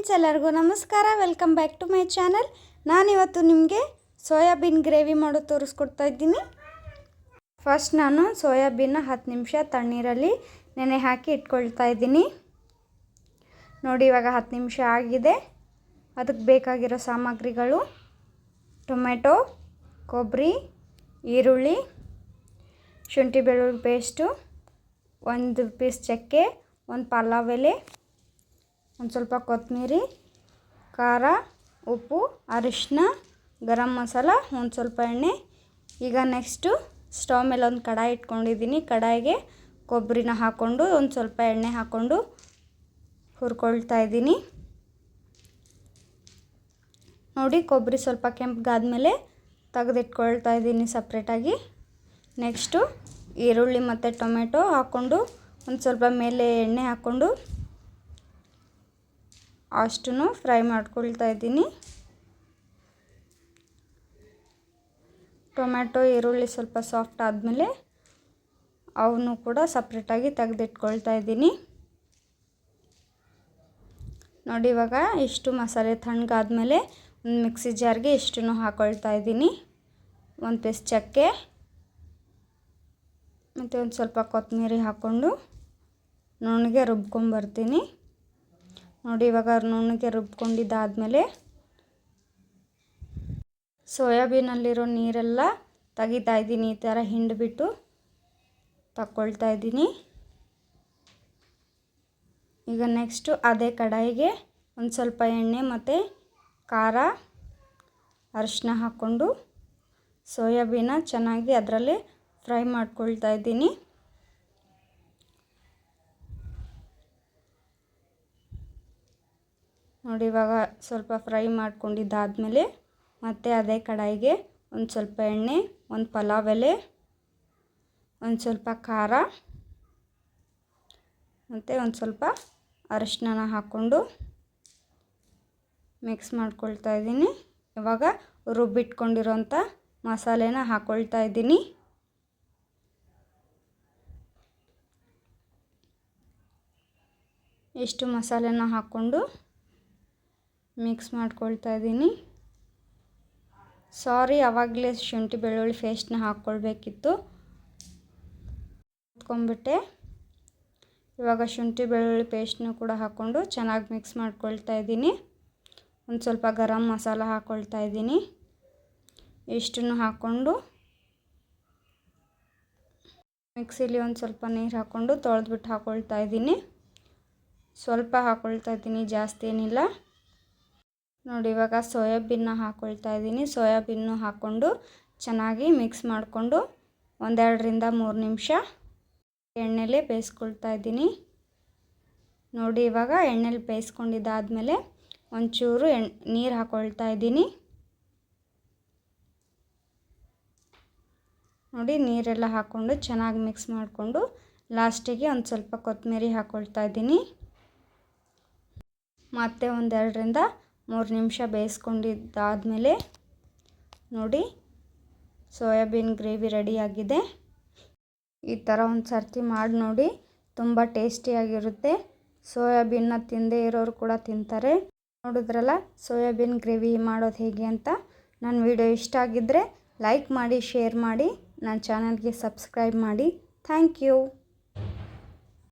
Friends, ಎಲ್ಲರಿಗೂ ನಮಸ್ಕಾರ. Welcome back to my channel. ನಾನಿವತ್ತು ನಿಮಗೆ ಸೋಯಾಬೀನ್ ಗ್ರೇವಿ ಮಾಡೋದು ತೋರಿಸ್ಕೊಡ್ತಾ ಇದ್ದೀನಿ. ಫಸ್ಟ್ ನಾನು ಸೋಯಾಬೀನ್ನ ಹತ್ತು ನಿಮಿಷ ತಣ್ಣೀರಲ್ಲಿ ನೆನೆ ಹಾಕಿ ಇಟ್ಕೊಳ್ತಾ ಇದ್ದೀನಿ. ನೋಡಿ, ಇವಾಗ ಹತ್ತು ನಿಮಿಷ ಆಗಿದೆ. ಅದಕ್ಕೆ ಬೇಕಾಗಿರೋ ಸಾಮಗ್ರಿಗಳು ಟೊಮೆಟೊ, ಕೊಬ್ಬರಿ, ಈರುಳ್ಳಿ, ಶುಂಠಿ ಬೆಳ್ಳುಳ್ಳಿ ಪೇಸ್ಟು, ಒಂದು ಪೀಸ್ ಚಕ್ಕೆ, ಒಂದು ಪಲಾವ್ ಎಲೆ ಒಂದು ಸ್ವಲ್ಪ ಕೊತ್ತಂಬರಿ ಖಾರ, ಉಪ್ಪು ಅರಿಶಿನ ಗರಂ ಮಸಾಲ, ಒಂದು ಸ್ವಲ್ಪ ಎಣ್ಣೆ. ಈಗ ನೆಕ್ಸ್ಟು ಸ್ಟವ್ ಮೇಲೆ ಒಂದು ಕಡಾಯಿ ಇಟ್ಕೊಂಡಿದ್ದೀನಿ ಕಡಾಯಿಗೆ ಕೊಬ್ಬರಿನ ಹಾಕ್ಕೊಂಡು ಒಂದು ಸ್ವಲ್ಪ ಎಣ್ಣೆ ಹಾಕ್ಕೊಂಡು ಹುರ್ಕೊಳ್ತಾ ಇದ್ದೀನಿ ನೋಡಿ ಕೊಬ್ಬರಿ ಸ್ವಲ್ಪ ಕೆಂಪಗಾದ್ಮೇಲೆ ತೆಗೆದಿಟ್ಕೊಳ್ತಾ ಇದ್ದೀನಿ ಸಪ್ರೇಟಾಗಿ. ನೆಕ್ಸ್ಟು ಈರುಳ್ಳಿ ಮತ್ತು ಟೊಮೆಟೊ ಹಾಕ್ಕೊಂಡು ಒಂದು ಸ್ವಲ್ಪ ಮೇಲೆ ಎಣ್ಣೆ ಹಾಕ್ಕೊಂಡು ಅಷ್ಟನ್ನು ಫ್ರೈ ಮಾಡ್ಕೊಳ್ತಾ ಇದ್ದೀನಿ. ಟೊಮ್ಯಾಟೊ, ಈರುಳ್ಳಿ ಸ್ವಲ್ಪ ಸಾಫ್ಟ್ ಆದಮೇಲೆ ಅವನು ಕೂಡ ಸಪ್ರೇಟಾಗಿ ತೆಗೆದಿಟ್ಕೊಳ್ತಾ ಇದ್ದೀನಿ. ನೋಡಿ, ಇವಾಗ ಇಷ್ಟು ಮಸಾಲೆ ತಣ್ಣಗಾದ್ಮೇಲೆ ಒಂದು ಮಿಕ್ಸಿ ಜಾರ್ಗೆ ಇಷ್ಟನ್ನು ಹಾಕ್ಕೊಳ್ತಾ ಇದ್ದೀನಿ. ಒಂದು ಪೀಸ್ ಚಕ್ಕೆ ಮತ್ತು ಒಂದು ಸ್ವಲ್ಪ ಕೊತ್ತಂಬರಿ ಹಾಕ್ಕೊಂಡು ನುಣ್ಣಗೆ ರುಬ್ಕೊಂಬರ್ತೀನಿ. ನೋಡಿ, ಇವಾಗ ನುಣ್ಣಗೆ ರುಬ್ಕೊಂಡಿದ್ದಾದಮೇಲೆ ಸೋಯಾಬೀನಲ್ಲಿರೋ ನೀರೆಲ್ಲ ತೆಗಿತಾ ಇದ್ದೀನಿ. ಈ ಥರ ಹಿಂಡಿಬಿಟ್ಟು ತಕ್ಕೊಳ್ತಾ ಇದ್ದೀನಿ. ಈಗ ನೆಕ್ಸ್ಟು ಅದೇ ಕಡಾಯಿಗೆ ಒಂದು ಸ್ವಲ್ಪ ಎಣ್ಣೆ ಮತ್ತು ಖಾರ ಅರಿಶಿನ ಹಾಕ್ಕೊಂಡು ಸೋಯಾಬೀನ ಚೆನ್ನಾಗಿ ಅದರಲ್ಲಿ ಫ್ರೈ ಮಾಡ್ಕೊಳ್ತಾ ಇದ್ದೀನಿ. ನೋಡಿ, ಇವಾಗ ಸ್ವಲ್ಪ ಫ್ರೈ ಮಾಡ್ಕೊಂಡಿದ್ದಾದಮೇಲೆ ಮತ್ತೆ ಅದೇ ಕಡಾಯಿಗೆ ಒಂದು ಸ್ವಲ್ಪ ಎಣ್ಣೆ, ಒಂದು ಪಲಾವ್ ಎಲೆ, ಒಂದು ಸ್ವಲ್ಪ ಖಾರ, ಮತ್ತು ಒಂದು ಸ್ವಲ್ಪ ಅರಿಶಿನ ಹಾಕ್ಕೊಂಡು ಮಿಕ್ಸ್ ಮಾಡ್ಕೊಳ್ತಾ ಇದ್ದೀನಿ. ಇವಾಗ ರುಬ್ಬಿಟ್ಕೊಂಡಿರೋಂಥ ಮಸಾಲೆನ ಹಾಕ್ಕೊಳ್ತಾ ಇದ್ದೀನಿ. ಇಷ್ಟು ಮಸಾಲೆನ ಹಾಕ್ಕೊಂಡು ಮಿಕ್ಸ್ ಮಾಡ್ಕೊಳ್ತಾ ಇದ್ದೀನಿ. ಸಾರಿ ಆವಾಗಲೇ ಶುಂಠಿ ಬೆಳ್ಳುಳ್ಳಿ ಪೇಸ್ಟ್ನ ಹಾಕ್ಕೊಳ್ಬೇಕಿತ್ತು. ಹೊತ್ಕೊಂಡ್ಬಿಟ್ಟೆ ಇವಾಗ ಶುಂಠಿ ಬೆಳ್ಳುಳ್ಳಿ ಪೇಸ್ಟ್ನೂ ಕೂಡ ಹಾಕ್ಕೊಂಡು ಚೆನ್ನಾಗಿ ಮಿಕ್ಸ್ ಮಾಡ್ಕೊಳ್ತಾ ಇದ್ದೀನಿ. ಒಂದು ಸ್ವಲ್ಪ ಗರಂ ಮಸಾಲ ಹಾಕ್ಕೊಳ್ತಾ ಇದ್ದೀನಿ. ಇಷ್ಟನ್ನು ಹಾಕ್ಕೊಂಡು ಮಿಕ್ಸಿಲಿ ಒಂದು ಸ್ವಲ್ಪ ನೀರು ಹಾಕ್ಕೊಂಡು ತೊಳೆದ್ಬಿಟ್ಟು ಹಾಕ್ಕೊಳ್ತಾ ಇದ್ದೀನಿ. ಸ್ವಲ್ಪ ಹಾಕ್ಕೊಳ್ತಾ ಇದ್ದೀನಿ, ಜಾಸ್ತಿ ಏನಿಲ್ಲ. ನೋಡಿ, ಇವಾಗ ಸೋಯಾಬೀನ್ನ ಹಾಕ್ಕೊಳ್ತಾ ಇದ್ದೀನಿ. ಸೋಯಾಬೀನು ಹಾಕ್ಕೊಂಡು ಚೆನ್ನಾಗಿ ಮಿಕ್ಸ್ ಮಾಡಿಕೊಂಡು ಒಂದೆರಡರಿಂದ ಮೂರು ನಿಮಿಷ ಎಣ್ಣೆಲೇ ಬೇಯಿಸ್ಕೊಳ್ತಾ ಇದ್ದೀನಿ. ನೋಡಿ, ಇವಾಗ ಎಣ್ಣೆಲಿ ಬೇಯಿಸ್ಕೊಂಡಿದ್ದಾದಮೇಲೆ ಒಂಚೂರು ಎಣ್, ನೀರು ಹಾಕ್ಕೊಳ್ತಾ ಇದ್ದೀನಿ. ನೋಡಿ, ನೀರೆಲ್ಲ ಹಾಕ್ಕೊಂಡು ಚೆನ್ನಾಗಿ ಮಿಕ್ಸ್ ಮಾಡಿಕೊಂಡು ಲಾಸ್ಟಿಗೆ ಒಂದು ಸ್ವಲ್ಪ ಕೊತ್ತಂಬರಿ ಹಾಕ್ಕೊಳ್ತಾ ಇದ್ದೀನಿ. ಮತ್ತು ಒಂದೆರಡರಿಂದ ಮೂರು ನಿಮಿಷ ಬೇಯಿಸ್ಕೊಂಡಿದ್ದಾದಮೇಲೆ ನೋಡಿ, ಸೋಯಾಬೀನ್ ಗ್ರೇವಿ ರೆಡಿಯಾಗಿದೆ. ಈ ಥರ ಒಂದು ಸರ್ತಿ ಮಾಡಿ ನೋಡಿ, ತುಂಬ ಟೇಸ್ಟಿಯಾಗಿರುತ್ತೆ. ಸೋಯಾಬೀನ್ನ ತಿಂದೇ ಇರೋರು ಕೂಡ ತಿಂತಾರೆ. ನೋಡಿದ್ರಲ್ಲ, ಸೋಯಾಬೀನ್ ಗ್ರೇವಿ ಮಾಡೋದು ಹೇಗೆ ಅಂತ? ನನ್ನ ವಿಡಿಯೋ ಇಷ್ಟ ಆಗಿದ್ದರೆ ಲೈಕ್ ಮಾಡಿ, ಶೇರ್ ಮಾಡಿ, ನನ್ನ ಚಾನಲ್ಗೆ ಸಬ್ಸ್ಕ್ರೈಬ್ ಮಾಡಿ. Thank you.